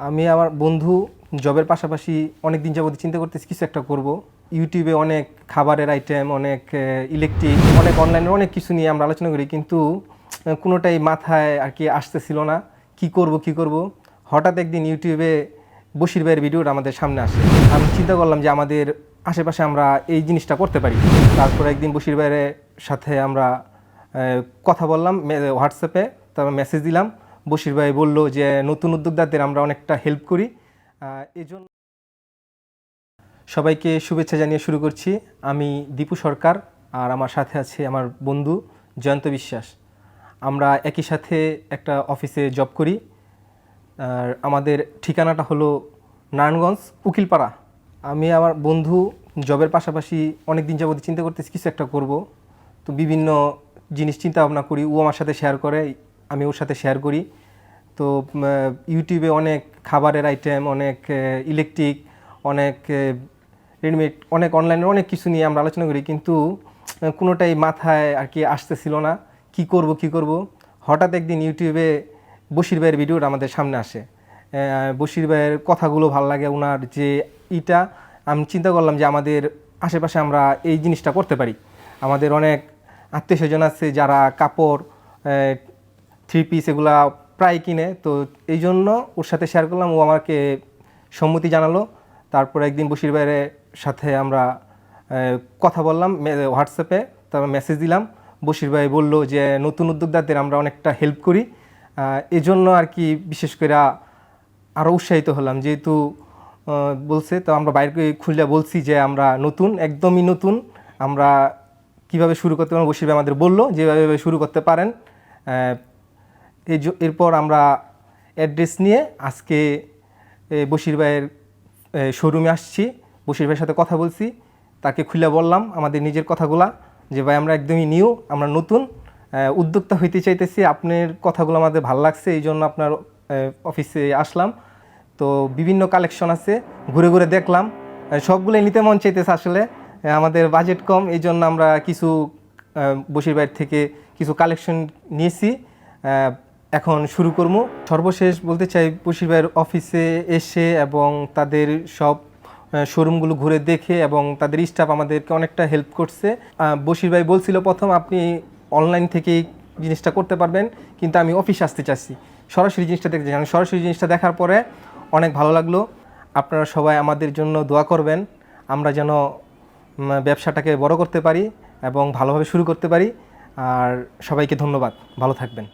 আমি আমার বন্ধু জবের পাশাপাশি অনেক দিন যাবত চিন্তা করতেছি, কিছু একটা করব। ইউটিউবে অনেক খাবারের আইটেম অনেক ইলেকট্রিক অনেক অনলাইনের অনেক কিছু নিয়ে আমরা আলোচনা করি, কিন্তু কোনোটাই মাথায় আর কি আসতেছিল না। কি করব কি করব? হঠাৎ একদিন ইউটিউবে বশির ভাইয়ের ভিডিওটা আমাদের সামনে আসে। আমি চিন্তা করলাম যে আমাদের আশেপাশে আমরা এই জিনিসটা করতে পারি। তারপর একদিন বশির ভাইয়ের সাথে আমরা কথা বললাম হোয়াটসঅ্যাপে তারপর মেসেজ দিলাম। বশির ভাই বলল যে, নতুন উদ্যোক্তাদের আমরা অনেকটা হেল্প করি। এই জন্য সবাইকে শুভেচ্ছা জানিয়ে শুরু করছি। আমি দীপু সরকার আর আমার সাথে আছে আমার বন্ধু জয়ন্ত বিশ্বাস। আমরা একই সাথে একটা অফিসে জব করি। আর আমাদের ঠিকানাটা হলো নারায়ণগঞ্জ, উকিলপাড়া। আমি আমার বন্ধু জবের পাশাপাশি অনেক দিন যাবতীয় চিন্তা করতেছি, কিছু একটা করব। তো বিভিন্ন জিনিস চিন্তা ভাবনা করি, ও আমার সাথে শেয়ার করে। আমি ওর সাথে শেয়ার করি। তো ইউটিউবে অনেক খাবারের আইটেম অনেক ইলেকট্রিক অনেক রেডিমেড অনেক অনলাইনের অনেক কিছু নিয়ে আমরা আলোচনা করি। কিন্তু কোনোটাই মাথায় আর কি আসতেছিল না। কি করব কি করব? হঠাৎ একদিন ইউটিউবে বশির ভাইয়ের ভিডিওটা আমাদের সামনে আসে। বশির ভাইয়ের কথাগুলো ভালো লাগে ওনার যে ইটা। আমি চিন্তা করলাম যে আমাদের আশেপাশে আমরা এই জিনিসটা করতে পারি। আমাদের অনেক আত্মীয় স্বজন আছে যারা কাপড় থ্রি পিস এগুলা প্রায় কিনে। তো এই জন্য ওর সাথে শেয়ার করলাম। ও আমাকে সম্মতি জানালো। তারপর একদিন বশির ভাইয়ের সাথে আমরা কথা বললাম হোয়াটসঅ্যাপে তারপর মেসেজ দিলাম। বশির ভাই বলল যে, নতুন উদ্যোক্তাদের আমরা অনেকটা হেল্প করি। এজন্য আর কি বিশেষ করে আরও উৎসাহিত হলাম। যেহেতু বলছে, তো আমরা বাইরে খুলে বলছি যে, আমরা নতুন, একদমই নতুন। আমরা কীভাবে শুরু করতে পারেন বশির ভাই আমাদের বলল, যেভাবে শুরু করতে পারেন। এরপর আমরা অ্যাড্রেস নিয়ে আজকে বশির ভাইয়ের শোরুমে আসছি। বশির ভাইয়ের সাথে কথা বলছি। তাকে খুলে বললাম আমাদের নিজের কথাগুলা যে, ভাই, আমরা একদমই নিউ আমরা নতুন উদ্যোক্তা হইতে চাইতেছি। আপনার কথাগুলো আমাদের ভালো লাগছে, এই জন্য আপনার অফিসে আসলাম। তো বিভিন্ন কালেকশন আছে, ঘুরে ঘুরে দেখলাম। সবগুলোই নিতে মন চাইতেছে আসলে। আমাদের বাজেট কম, এই জন্য আমরা কিছু বশির ভাইয়ের থেকে কিছু কালেকশন নিয়েছি। এখন শুরু করব। সর্বশেষ বলতে চাই, বশির ভাইয়ের অফিসে এসে এবং তাদের সব শোরুমগুলো ঘুরে দেখে এবং তাদের স্টাফ আমাদেরকে অনেকটা হেল্প করছে। বশির ভাই বলছিল, প্রথম আপনি অনলাইন থেকেই জিনিসটা করতে পারবেন, কিন্তু আমি অফিস আসতে চাচ্ছি। সরাসরি জিনিসটা দেখতে চাই সরাসরি জিনিসটা দেখার পরে অনেক ভালো লাগল। আপনারা সবাই আমাদের জন্য দোয়া করবেন। আমরা যেন ব্যবসাটাকে বড় করতে পারি এবং ভালোভাবে শুরু করতে পারি। আর সবাইকে ধন্যবাদ। ভালো থাকবেন।